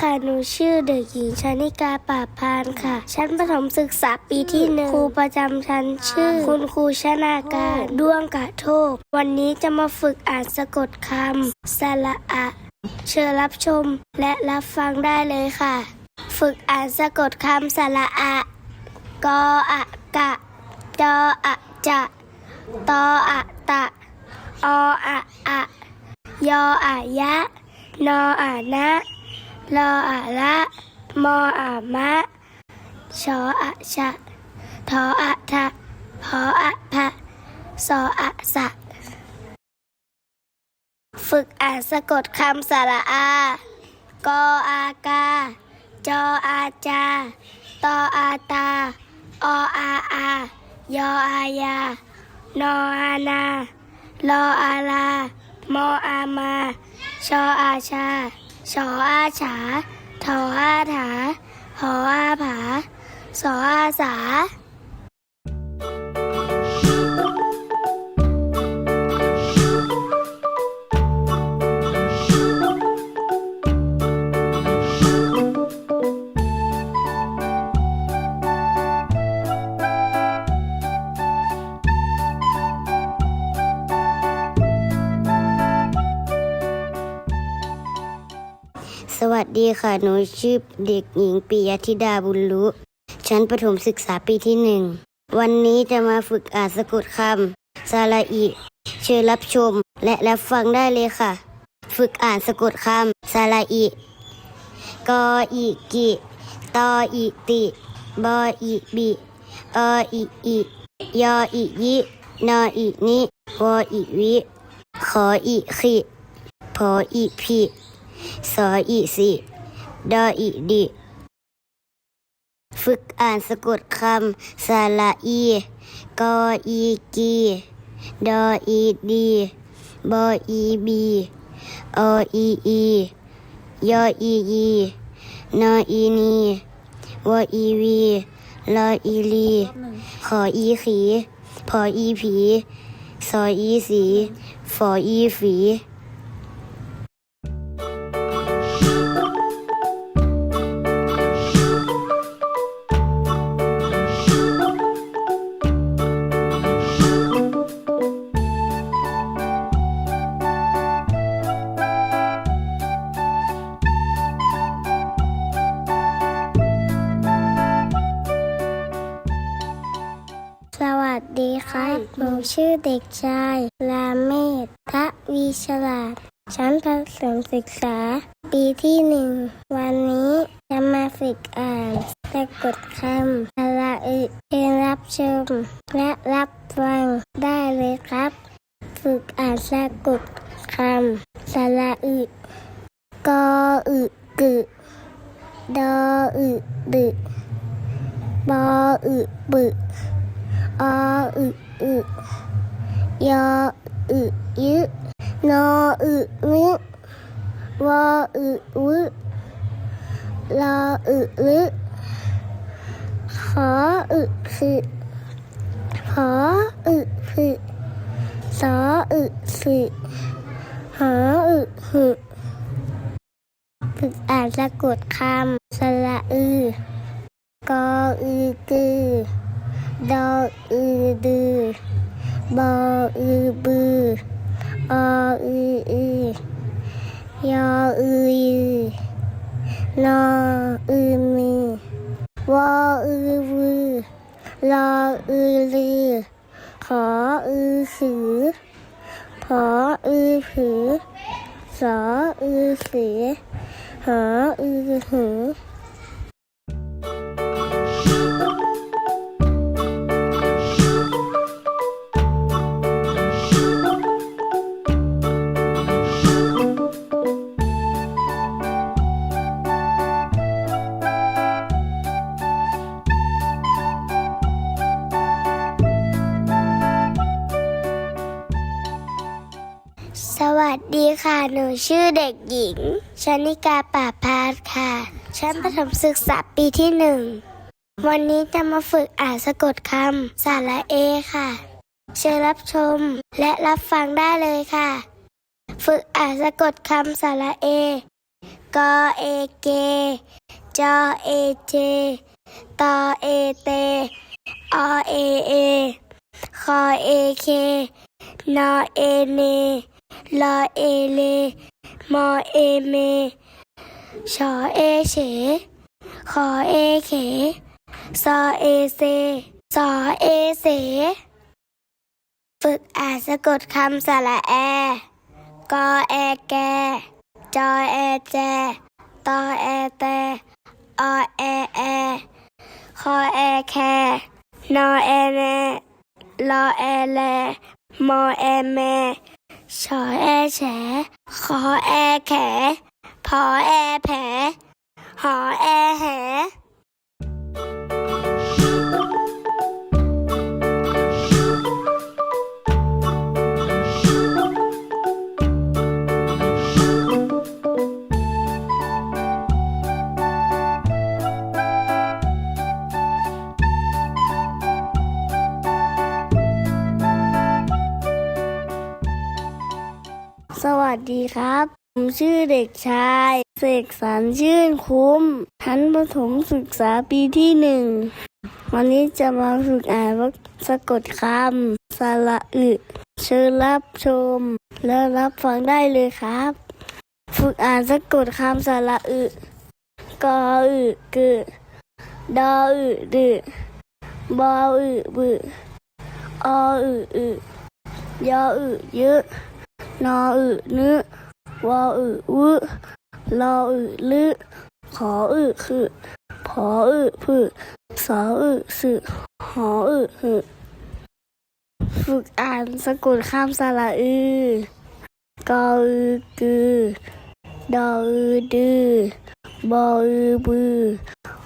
ค่ะ หนูชื่อเด็กหญิงชนิกาป่าบพานค่ะ ชั้นประถมศึกษาปีที่หนึ่งครูประจำชั้นชื่อ คุณครูชนาการด้วงกะโทก วันนี้จะมาฝึกอ่านสะกดคำสระอะ เชิญรับชมและรับฟังได้เลยค่ะ ฝึกอ่านสะกดคำสระอะ กออะกะ จออะจะตออะตะ ออะอะ ยออะยะ นออะนะ ลออะละมออะมะชออะชะทออะทะพออะพะสออะสะ ฝึกอ่านสะกดคำสระอา กออากา จออาจา ตออาตา ออาอา ยออายา นออานา ลออาลามออามา ชออาชา ชออาฉาทออาถา ค่ะ หนูชื่อเด็กหญิงปิยธิดาบุญรู้ชั้นประถมศึกษาปีที่หนึ่ง วันนี้จะมาฝึกอ่านสะกดคำสระอิ เชิญรับชมและรับฟังได้เลยค่ะ ฝึกอ่านสะกดคำสระอิ กออิกิตออิติ บออิบิออิอิยออิยินออินิวออิวิ ขออิขิพออิพิสออีสิ ดออีดิ ฝึกอ่านสะกดคำสาระอี กออีกี ดออีดี บออีบี ออีอี ยออียีนออีนีวออีวีลออีลีขออีขีพออีผีสออีสีฟออีฝี ดีครับ หนูชื่อเด็กชายลาเมศทะวีฉลาด ชั้นประถมศึกษา ปีที่หนึ่ง วันนี้จะมาฝึกอ่านสะกดคำสระอึเชิญรับชม และรับฟังได้เลยครับ ฝึกอ่านสะกดคำสระอึกออึกึดออึดึบออึบึ ออึอึยออึยึนออึนึวออึวึลออึลึขออึคือขออึคือสออึสึหออึหึฝึกอ่านสะกดคำสระอือกออือกือ ดออือดือบออือบือออืออือยออือยือนออือมือวออือวือลออือลือขออือสือพออือผือสออือเสือหออือหือ หนูชื่อเด็กหญิงชนิกาป่าพาดค่ะ ชั้นประถมศึกษาปีที่หนึ่ง วันนี้จะมาฝึกอ่านสะกดคำสาระเอค่ะ เชิญรับชมและรับฟังได้เลยค่ะ ฝึกอ่านสะกดคำสาระเอกอเอเกจอเอเจตอเอเตอเอเอคอเอเคนอเอเน ลอเอเล มอเอเม ชอเอเฉขอเอเขซอเอเซสอเอเส ฝึกอ่านสะกดคำสระแอ กอแอแก จอแอแจ ตอแอแตอแอแอ คอแอแค นอแอแนลอแอแล มอแอแม ชอแอแฉขอแอแขพอแอแผล สวัสดีครับ ผมชื่อเด็กชาย เสกสรรชื่นคุ้มชั้นประถมศึกษาปีที่หนึ่ง วันนี้จะมาฝึกอ่านว่าสะกดคำสระอึเชิญรับชม และรับฟังได้เลยครับ ฝึกอ่านสะกดคำสระอึกออึกึดออึดึบออึบึออึอึยออึเยอะ นออึนึวออึวึลออึลึขออึคือพออึพึสออึสึหออึหึฝึกอ่านสะกดคำสระอืกออึกือดออึดือบออึบือ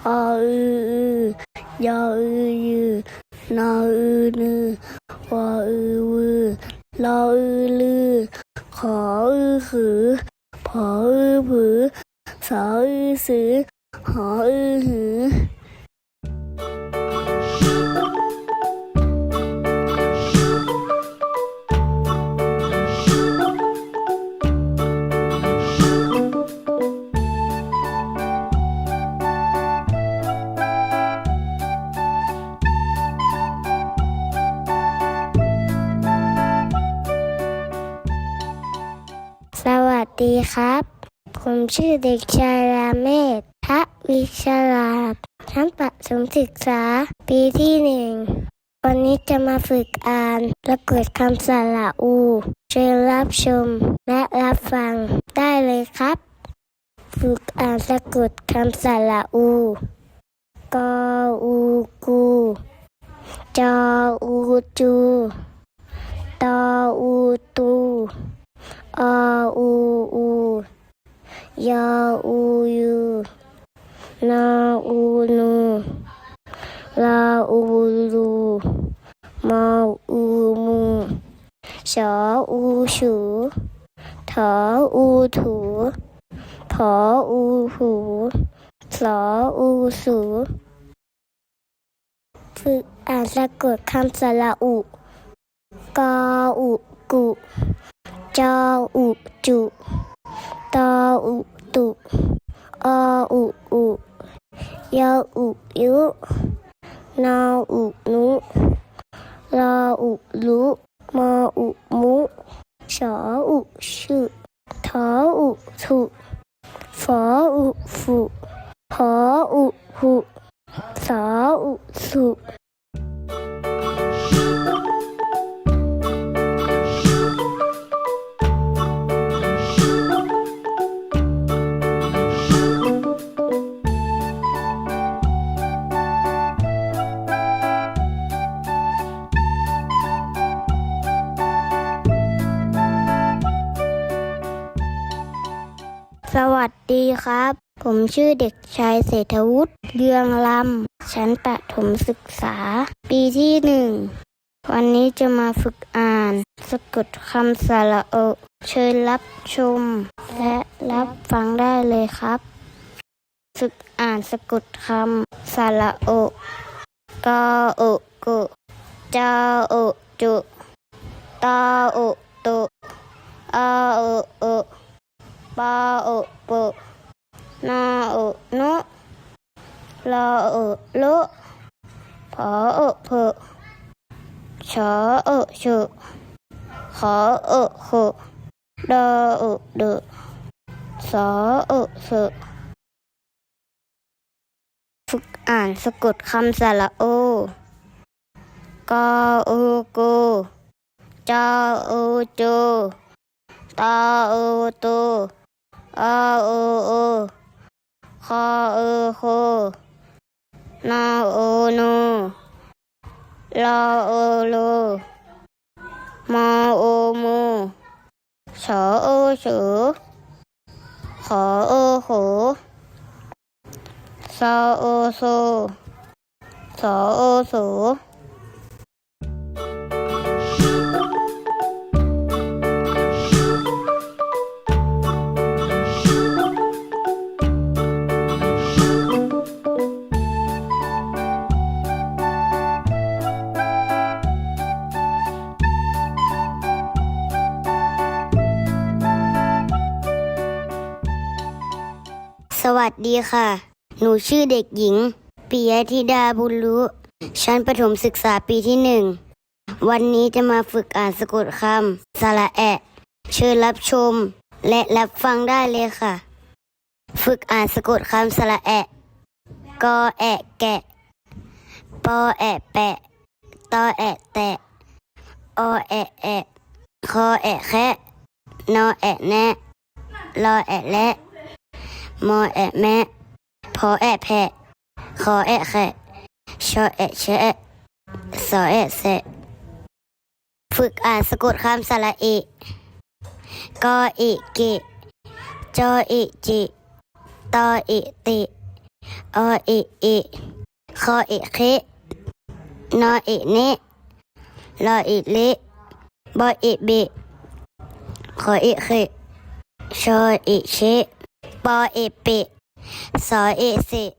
ออึอือยออึยือนออึนึวออึวือ ลออือลือ ขออือขือ ผออือผือ สออือสือ หออือหือ ชื่อเด็กชายราเมศทะวิชลาชั้นประถมศึกษา ปีที่หนึ่ง วันนี้จะมาฝึกอ่านและกดคำสระอู เชิญรับชมและรับฟังได้เลยครับ ฝึกอ่านสะกดคำสระอู กออูกู จออูจู ตออูตู ออูอู ยออูยูนออูนูลาอูลูมออูมูชออูชูถออูถูผออูหูสออูสูฝึกอ่านสะกดคำสระอุกออุกุจออุจุ ตออุตุออุอุยออุยุนออุนุรออุลุมออุมุชออุชุทออุถุฟอ สวัสดีครับ ผมชื่อเด็กชายเศรษฐวุฒิเรืองลำ ชั้นประถมศึกษา ปีที่หนึ่ง วันนี้จะมาฝึกอ่าน สะกดคำสระโอ เชิญรับชม และรับฟังได้เลยครับ ฝึกอ่านสะกดคำสระโอกอโอกุจอโอจุตอโอตุอโอโอ ปอโอโปนออุนุรออุลุพออุผุชออุชุขออุขุดออุดุสออุสุฝึกอ่านสะกดคำสระโอกออูกูจออูจูตออูตู ออูอูคออูคูนออูนูลออูลูมออูมูชออูชูขออูหู ดีค่ะ หนูชื่อเด็กหญิงปิยธิดาบุญรู้ชั้นประถมศึกษาปีที่หนึ่ง วันนี้จะมาฝึกอ่านสะกดคำสระแอะ เชิญรับชม และรับฟังได้เลยค่ะ ฝึกอ่านสะกดคำสระแอะกอแอะแกะปอแอะแปะตอแอะแตะอแอะแอะคอแอะแคะนอแอะแนะรอแอะและ มอแอะแม่พอแอะแพะคอแอะแขะชอแอะแชะสอแอะแสะฝึกอ่านสะกดคำสระเอะกอเอะเกจอเอะจิตอเอะติอเอะเอะคอเอะเคนอเอะเนะรอเอะเลบอเอะเบขอเอะเคชอเอะเช ปอเอเปะสอเอเสะ